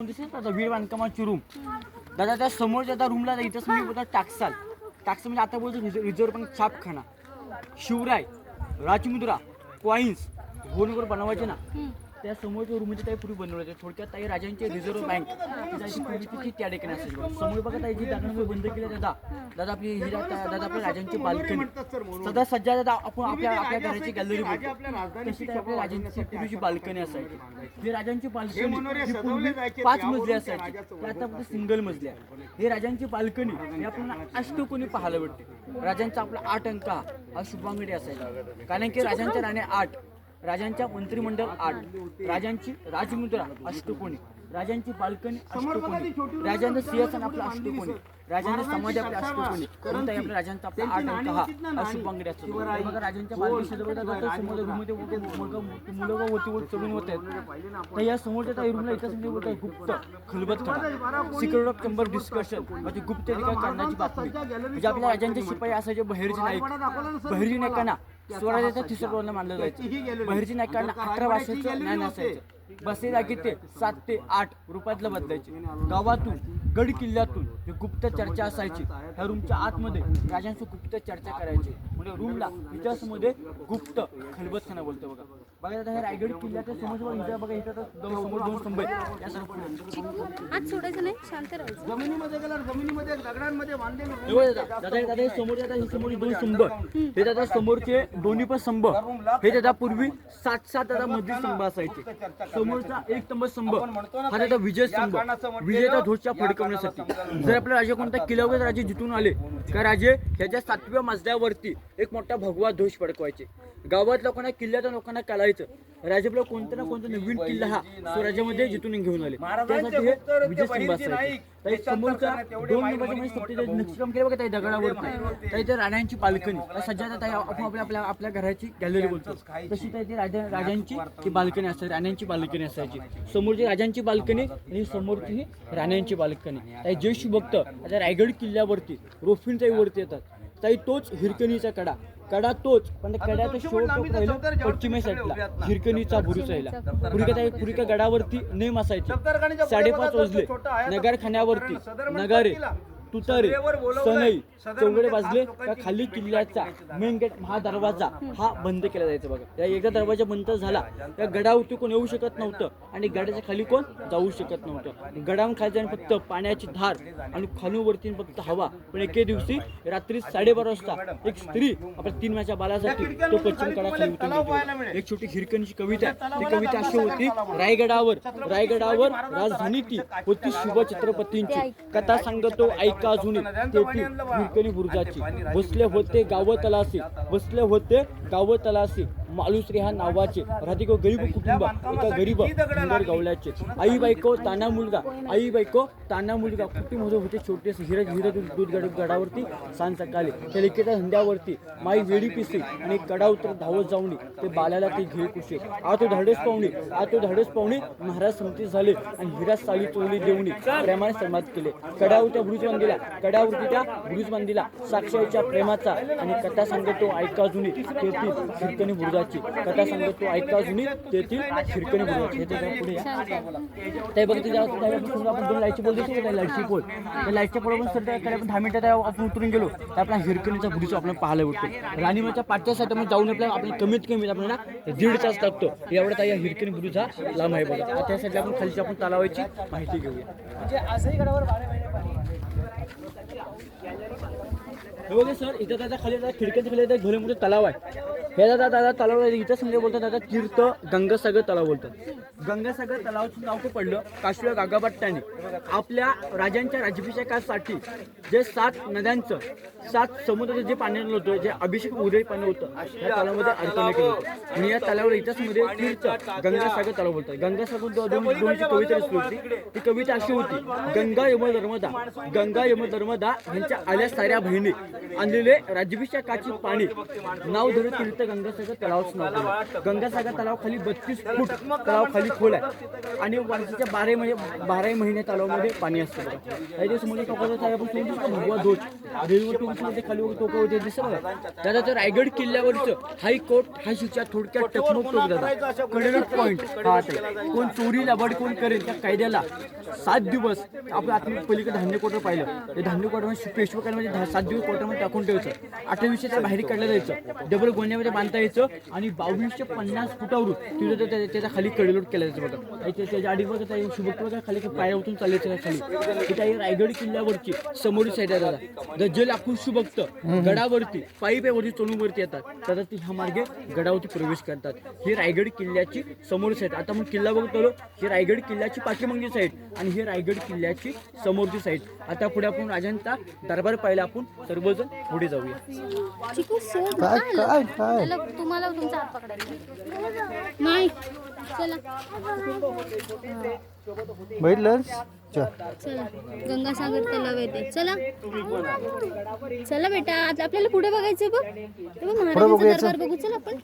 दिसेल वीर बांधकामाची रूम दादा त्या समोरच्या त्या रूमला इथंच म्हणजे मी बोलता टाकसाल. टाकसाल म्हणजे आता बोलतो रिझर्व बँक छापखाना. शिवराय राजमुद्रा कॉईन्स गोनवर बनवायचे ना? त्या समोरच्या रूममध्ये काही पूर्वी बनवले थोडक्यात काही राजांचे रिझर्व्ह बँक तिथे त्या ठिकाणी बघा. समोर बघा ताई जी दाखवून बंद केली दादा. दादा आपली ही दादा आपल्या राजांची बाल्कनी. सदा सज्जा दादा आपण आपल्या आपल्या घराची गॅलरी तशी काही आपल्या राजांची पूर्वीची बाल्कनी असायची. ही राजांची बाल्कनी पाच मजली असायची. ती आता फक्त सिंगल मजली आहे. ही राजांची बाल्कनी ही आपल्याला अष्टकोनी पाहायला भेटते. राजांचा आपला आठ अंक हा शुभांगडी असायचा. कारण की राजांच्या राणे आठ. राजांच्या मंत्रिमंडळ आठ राजांची राजमुद्रा अष्टकोणी. राजांची बाल्कनी अष्टकोणी. राजांचं सिंहासन आपलं अष्टकोणी. राजांचे समाज आपल्या अष्टकोणी. आपल्या राजांचा आपला आठ अंक हा हा शुभांगडी राजांच्या बाल्कनी समोर रूममध्ये मुलगा मुलगा चढून होत आहेत. तर या समोरच्या काही रूमला इथं समजा बोलतात गुप्त खलबत खडा सिक्रेट ऑफ चंबर डिस्कशन म्हणजे गुप्त निकाल काढण्याची बातमी. म्हणजे आपल्या राजांचे शिपाई असायचे बहिरजी नाईक बहिरजी नाईकांना स्वराज्याचा तिसरा टोलला मानलं जायचं. बहिरजी नाईकांना अठरा वर्षाचं ज्ञान असायचं. बसे जागी ते सात ते आठ रुपयातलं बदलायचे. गावातून गड किल्ल्यातून ही गुप्त चर्चा असायची. ह्या रूमच्या आतमध्ये राजांशी गुप्त चर्चा करायची. म्हणजे रूमला इतिहासामध्ये गुप्त खलबतखाना बोलतो बघा. बघा आता हे रायगड किल्ल्याच्या समोर बघा इथं बघा इथं तर दोन समोर दोन स्तंभ आहेत. या सर्व पुढे. आज सोडायचं नाही शांत राहायचं. जमिनीमध्ये गेल्यावर जमिनीमध्ये दगडांमध्ये हे बघा दादा दादा हे समोर दादा हे समोर दोन स्तंभ. हे दादा समोरचे दोन्ही पण स्तंभ. हे दादा पूर्वी सात सात दादा मधील स्तंभ असायचे. समोरचा एक स्तंभ स्तंभ हा दादा विजय स्तंभ. विजयचा ध्वजच्या फडकवण्यासाठी जर आपला राजा कोणता किल्ल्यावर राजे जिथून आले का राजे ह्याच्या सातव्या मजल्यावरती एक मोठा भगवा ध्वज फडकवायचे. गावात लोकांना किल्ल्याच्या लोकांना कळायचं राजे आपला कोणता ना कोणता नवीन किल्ला हा स्वराज्यामध्ये जिथून घेऊन आले. त्यासाठी हे विजय स्तंभ असायचे तर एक समोरचा दोन नंबरच्या म्हणजे सत्तेचे नक्षीकाम केलं बघा त्या दगडावरती तर इथे राण्यांची बाल्कनी आपण आपल्या आपल्या आपल्या घराची गॅलरी बोलतो. तशी तर इथे राजा राजांची ही बाल्कनी असायची राण्यांची बाल्कनी असायची. समोरची राजांची बाल्कनी आणि समोरची ही राण्यांची बाल्कनी त्या जयश भक्त आता रायगड किल्ल्यावरती रोफिनचाही वरती येतात. ताई तोच हिरकणीचा कडा. कडा तोच पण त्या कड्याचा शेवट तो पहिला पश्चिमे साईडला हिरकणीचा यायला पुरिका पुरिका गडावरती नेम असायचे. साडेपाच वाजले. नगरखान्यावरती. नगारे. तुतारे सनई चौघडे वाजले का खाली किल्ल्याचा मेन गेट हा दरवाजा हा बंद केला जायचा बघा. त्या एकदा दरवाजा बंद झाला त्या गडावरती कोण येऊ शकत नव्हतं आणि गडाच्या खाली कोण? जाऊ शकत नव्हतं. गडावर खाली फक्त पाण्याची धार आणि खालून वरती फक्त हवा. पण एके दिवशी रात्री साडेबारा वाजता एक स्त्री आपल्या तीन महिन्याच्या बालासाठी तो पश्चिम कडा खाली उतरून. एक छोटी हिरकणीची कविता. ती कविता अशी होती रायगडावर रायगडावर राजधानी ती होती शिव छत्रपतींची. कथा सांगतो ऐका जुनी तेथील हिरकणी बुरुजाची. बसले होते गाव तलासी बसले होते गाव तलासी मालुश्री ह्या नावाचे राधिक गरीब कुटुंब एका गरीब सुंदर गवल्याचे. आई बायको ताना मुलगा. आई बायको ताना मुलगा. कुटुंब होते होते छोटेसे हिर हिर दूध गड गडावरती सांज सकाळी. त्या लिकेच्या धंद्यावरती माई वेडी पिसे आणि कडा उतर धावत जाऊनी ते बाल्याला ते घे कुशे. आ तो धाडस पाहुणे. आ तो धाडस पाहुणे महाराज संमती झाले आणि हिरा साळी चोळली देवणी प्रेमाने समाज केले. कड्यावर त्या बुरुज बांधिला. कड्यावरती त्या बुरुज बांधिला. साक्षाईच्या प्रेमाचा आणि कथा सांगतो ऐका जुनी तेथील हिरकणी बुरुजाची कथा सांगतो ऐका जुनी तेथील शिरकणी बुरुजाची हे त्याच्या पुढे या. ते बघ तिच्या आपण दोन लाईटची पोल दिसतो त्या लाईटची पोल त्या लाईटच्या पोळ पण सर त्याकडे आपण दहा मिनटात आपण उतरून गेलो तर आपला हिरकणीचा बुडीचा आपल्याला पाहायला भेटतो राणीमाच्या पाचच्या साठी आपण जाऊन आपल्याला आपण कमीत कमी आपल्याला दीड तास लागतो एवढा या हिरकणी बुडीचा लांब आहे बघा त्यासाठी आपण खालची आपण तलावाची माहिती घेऊया म्हणजे आजही गडावर बारा महिने बघा सर इथं त्याच्याखाली खिडक्याच्या खाली आता भले मोठे तलाव आहे हे दादा दादा तलाव इथं समजा बोलतात दादा तीर्थ गंगासागर तलाव बोलतात. गंगासागर तलावाचं नाव काय पडलं काश्मीर गागाभट्टाने आपल्या राजांच्या राज्याभिषेकासाठी जे सात नद्यांचं सात समुद्राचं जे पाणी आणलं होतं जे अभिषेक उदय पाणी होतं या तलावामध्ये अर्पण केलं होतं. आणि या तलावावर इतिहासमध्ये तीर्थ गंगासागर तलाव बोलतात. गंगासागर दो- दोन दोनची कविता रचली होती ती कविता अशी होती गंगा यम नर्मदा गंगा यम नर्मदा यांच्या आल्या साऱ्या बहिणी आणलेले राज्याभिषेकाची पाणी. नाव धरून तीर्थ गंगासागर तलावाचं नाव गंगासागर तलावाखाली बत्तीस फूट तलावाखाली खाली आहे. आणि वर्षाच्या बारा महिने बाराही महिने तलावामध्ये पाणी असतं बघा. त्याच्यासमोर भगवा ध्वज. रेल्वे टोकमध्ये खाली टोकं होते दिसत बघा. दादा तर रायगड किल्ल्यावरचं हायकोर्ट हा शिक्षा थोडक्यात टकमक टोक दादा. कडक पॉईंट हा ते. कोण चोरी लबाड कोण करेल त्या कायद्याला सात दिवस आपण आता पलीकडे धान्य कोटर पाहिलं? ते धान्य कोटरमध्ये पेशवकांमध्ये दहा सात दिवस कोटरमध्ये टाकून ठेवायचं. अठ्ठावीसशे त्या बाहेर काढलं जायचं. डबल गोण्यामध्ये बांधता यायचं आणि बावीसशे पन्नास फुटावरून तिथं त्या- त्या- त्याच्याखाली कडलोट केलं जायचं बघा. आणि त्या- त्याच्या आधी बघा त्या शुभक बघा खाली पाया उतरून चालायचं त्या खाली. ही काही रायगड किल्ल्यावरची समोरची साईड आहे दादा. द जे लाकूड शुभक्त गडावरती पायीपेवरती चढून वरती येतात. तर ती ह्या मार्गे गडावरती प्रवेश करतात. ही रायगड किल्ल्याची समोर साईड आता आपण किल्ला बघतो ही रायगड किल्ल्याची पाठीमागची साईड आणि ही रायगड किल्ल्याची समोरची साईड आता पुढे आपण राजांचा दरबार पाहिला आपण सर्वजण पुढे जाऊया. तुम्हाला तुमचा हात पकडायचा नाही. चला. बघितलंस? चल. चला. गंगासागर तलाव येते. चला. चला बेटा. आता आपल्याला पुढे बघायचं बघ. महाराजांचा दरबार बघू. चल आपण.